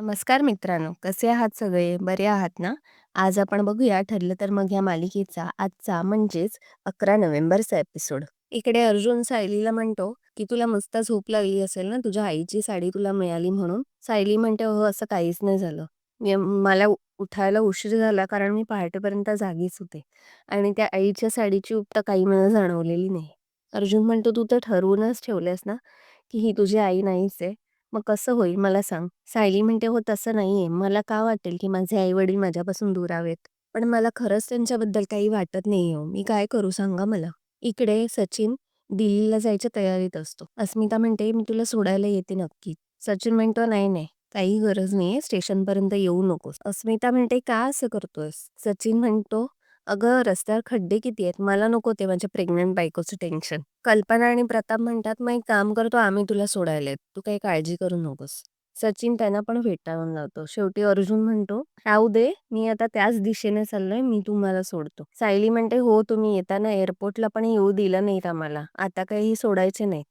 नमस्कार मित्रांनो कसे आहात सगळे? बरे आहात ना? आज आपण बघूया ठरलं तर मग या मालिकेचा आजचा म्हणजेच अकरा नोव्हेंबरचा एपिसोड. इकडे अर्जुन सायलीला म्हणतो की तुला मस्त झोप लागली असेल ना? तुझ्या आईची साडी तुला मिळाली म्हणून. सायली म्हणते हो असं काहीच नाही झालं. मी- मला उठायला उशीर झाला कारण मी पहाटेपर्यंत जागीच होते आणि त्या आईच्या साडीची उपता काही मला जाणवलेली नाही. अर्जुन म्हणतो तू तर ठरवूनच ठेवलेस ना की ही तुझी आई नाहीच आहे. मग कसं होईल मला सांग. सायली म्हणते हो तसं नाहीये. मला का वाटेल की माझे आई वडील माझ्यापासून दूर हवेत? पण मला खरंच त्यांच्याबद्दल काही वाटत नाही हो. मी काय करू सांगा मला? इकडे सचिन दिल्लीला जायच्या तयारीत असतो. अस्मिता म्हणते मी तुला सोडायला येते नक्की. सचिन म्हणतो नाही नाही. काही गरज नाहीये. स्टेशनपर्यंत येऊ नकोस. अस्मिता म्हणते का असं करतोयस? सचिन म्हणतो अगं रस्त्यावर खड्डे किती आहेत? मला नको ते माझ्या प्रेग्नंट बायकोचं टेन्शन. कल्पना आणि प्रताप म्हणतात मग एक काम करतो आम्ही तुला सोडायला येत. तू काही काळजी करू नकोस. सचिन त्यांना पण फेटाळून लावतो शेवटी अर्जुन म्हणतो राहू दे मी आता त्याच दिशेने चाललोय मी तुम्हाला सोडतो. सायली म्हणते हो तुम्ही येताना एअरपोर्टला पण येऊ दिलं नाहीत आम्हाला. आता काही सोडायचे नाहीत.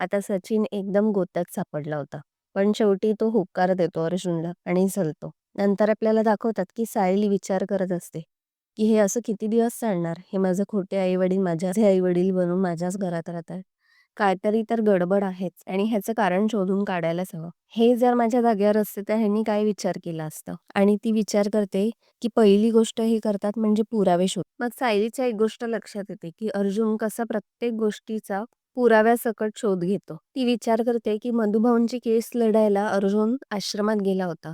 आता सचिन एकदम गोत्यात सापडला होता. पण शेवटी तो होकार देतो अर्जुनला आणि चलतो नंतर आपल्याला दाखवतात की सायली विचार करत असते. की हे असं किती दिवस चालणार? हे माझं खोटे आई वडील माझ्याच आई वडील बनून माझ्याच घरात राहतात. काहीतरी तर गडबड आहेच आणि ह्याचं कारण शोधून काढायलाच हवं. हे जर माझ्या जागेवर असते तर ह्यांनी काय विचार केला असतं? आणि ती विचार करते की पहिली गोष्ट हे करतात म्हणजे पुरावे शोध. मग सायलीच्या एक गोष्ट लक्षात येते की अर्जुन कसा प्रत्येक गोष्टीचा पुराव्यासकट शोध घेतो. ती विचार करते की मधुभाऊंची केस लढायला अर्जुन आश्रमात गेला होता.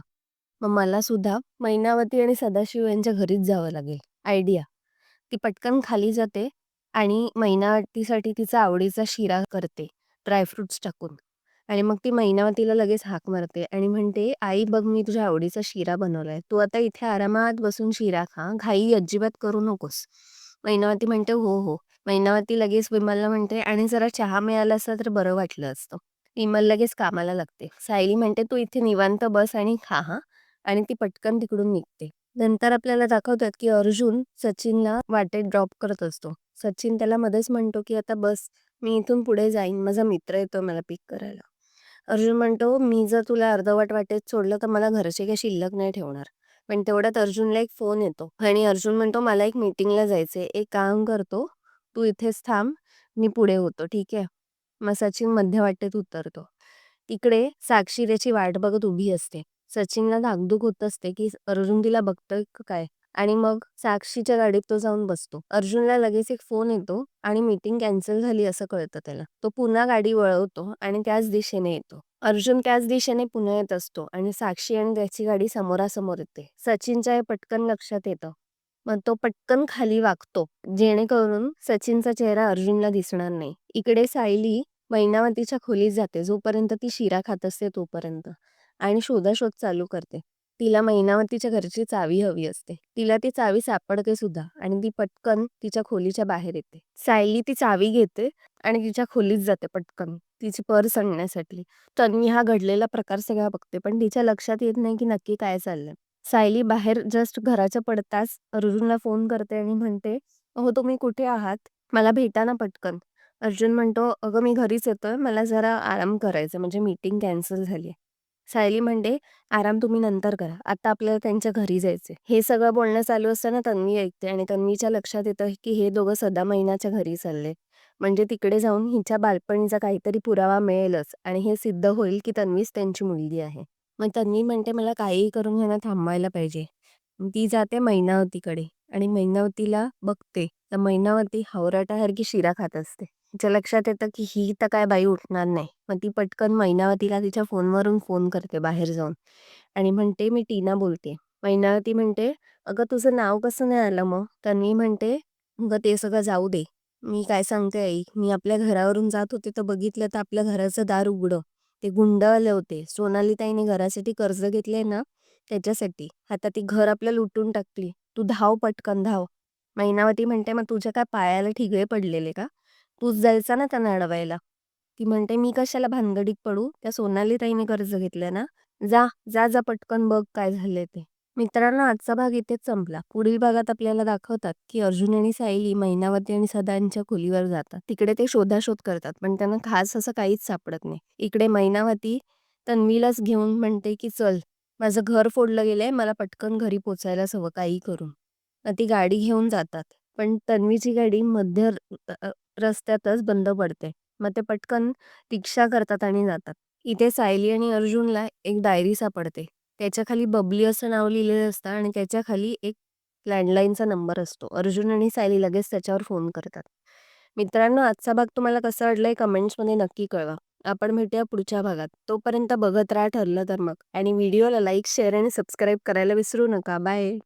मग मला सुद्धा मैनावती आणि सदाशिव यांच्या घरीच जावं लागेल. आयडिया ती पटकन खाली जाते आणि मैनावतीसाठी तिचा आवडीचा शिरा करते ड्रायफ्रुट्स टाकून. आणि मग ती मैनावतीला लगेच हाक मारते आणि म्हणते आई बघ मी तुझ्या आवडीचा शिरा बनवलाय. तू आता इथे आरामात बसून शिरा खा. घाई अजिबात करू नकोस. मैनावती म्हणते हो हो. मैनावती लगेच विमलला म्हणते आणि जरा चहा मिळाला असता तर बरं वाटलं असतं. विमल लगेच कामाला लागते. सायली म्हणते तू इथे निवांत बस आणि खा हा. आणि ती पटकन तिकडून निघते. नंतर आपल्याला दाखवतात की अर्जुन सचिनला वाटेत ड्रॉप करत असतो. सचिन त्याला मध्येच म्हणतो की आता बस मी इथून पुढे जाईन. माझा मित्र येतो मला पिक करायला. अर्जुन म्हणतो मी जर तुला अर्धवट वाटेत सोडलं तर मला घरचे काही शिल्लक नाही ठेवणार. पण तेवढ्यात अर्जुनला एक फोन येतो. आणि अर्जुन म्हणतो मला एक मीटिंगला जायचंय. एक काम करतो. तू इथेच थांब. मी पुढे होतो. ठीक आहे? मग सचिन मध्य वाटेत उतरतो. तिकडे साक्षी वाट बघत उभी असते. सचिनला धाकधूक होत असते की अर्जुन तिला बघतोय का काय? आणि मग साक्षीच्या गाडीत तो जाऊन बसतो. अर्जुनला लगेच एक फोन येतो आणि मीटिंग कॅन्सल झाली असं कळतं त्याला. तो पुन्हा गाडी वळवतो आणि त्याच दिशेने येतो. अर्जुन त्याच दिशेने पुन्हा येत असतो आणि साक्षी आणि त्याची गाडी समोरासमोर येते. सचिनच्या हे पटकन लक्षात येतं. मग तो पटकन खाली वागतो. जेणेकरून सचिनचा चेहरा अर्जुनला दिसणार नाही. इकडे सायली मैनावतीच्या खोलीत जाते जोपर्यंत ती शिरा खात असते तोपर्यंत. आणि शोधाशोध चालू करते. तिला मैनावतीच्या घरची चावी हवी असते. तिला ती चावी सापडते सुद्धा आणि ती पटकन तिच्या खोलीच्या बाहेर येते. सायली ती चावी घेते आणि तिच्या खोलीत जाते पटकन. तिची पर्स आणण्यासाठी तन्वी हा घडलेला प्रकार सगळा बघते पण तिच्या लक्षात येत नाही की नक्की काय चाललंय. सायली बाहेर जस्ट घराच्या पडताच अर्जुनला फोन करते आणि म्हणते हो तुम्ही कुठे आहात? मला भेटा ना पटकन. अर्जुन म्हणतो अगं मी घरीच येतोय. मला जरा आराम करायचा म्हणजे मीटिंग कॅन्सल झाली सायली म्हणते आराम तुम्ही नंतर करा. आता आपल्याला त्यांच्या घरी जायचंय." हे सगळं बोलणं चालू असताना तन्वी ऐकते आणि तन्वीच्या लक्षात येतं की हे दोघं सदा महिन्याच्या घरी चालले म्हणजे तिकडे जाऊन हिच्या बालपणीचा काहीतरी पुरावा मिळेलच आणि हे सिद्ध होईल की तन्वीच त्यांची मुलगी आहे. मग तन्वी म्हणते मला काहीही करून ह्यांना थांबवायला पाहिजे. ती जाते मैनावतीकडे आणि मैनावतीला बघते. तर मैनावती हावराटासारखी शिरा खात असते. तिच्या लक्षात येतं की ही तर काय बाई उठणार नाही. मग ती पटकन मैनावतीला तिच्या फोनवरून फोन करते बाहेर जाऊन. आणि म्हणते मी टीना बोलते. मैनावती म्हणते अगं तुझं नाव कसं नाही आलं मग? तन्वी म्हणते अगं ते सगळं जाऊ दे. मी काय सांगते आई मी आपल्या घरावरून जात होते तर बघितलं तर आपल्या घराचं दार उघडं. ते गुंड आले होते. सोनाली ताईने घरासाठी कर्ज घेतले ना त्याच्यासाठी. आता ती घर आपल्या लुटून टाकली. तू धाव पटकन धाव. मैनावती म्हणते मग तुझ्या काय पायाला ठिगळे पडलेले का? तूच जायचा ना त्यांना अडवायला. ती म्हणते मी कशाला भानगडीत पडू? त्या सोनाली ताईने कर्ज घेतलं ना. जा जा जा पटकन बघ काय झालंय ते. मित्रांनो आजचा भाग इथेच संपला. पुढील भागात आपल्याला दाखवतात की अर्जुन आणि सायली मैनावती आणि सदांच्या खोलीवर जातात. तिकडे ते शोधाशोध करतात पण त्यांना खास असं काहीच सापडत नाही. इकडे मैनावती तन्वीलाच घेऊन म्हणते की चल माझं घर फोडलं गेलंय मला पटकन घरी पोचायलाच हवं काही करून. मग ती गाडी घेऊन जातात. पण तन्वीची गाडी मध्य रस्त्यातच बंद पडते. मग ते पटकन रिक्षा करतात आणि जातात. इथे सायली आणि अर्जुनला एक डायरी सापडते. त्याच्याखाली बबली असं नाव लिहिलेलं असतं आणि त्याच्याखाली एक लँडलाईनचा नंबर असतो. अर्जुन आणि सायली लगेच त्याच्यावर फोन करतात. मित्रांनो आजचा भाग तुम्हाला कसा वाटलाय कमेंट्समध्ये नक्की कळवा. आपण भेटूया पुढच्या भागात. तोपर्यंत बघत राहा ठरलं तर मग. आणि व्हिडिओला लाईक शेअर आणि सबस्क्राईब करायला विसरू नका. बाय.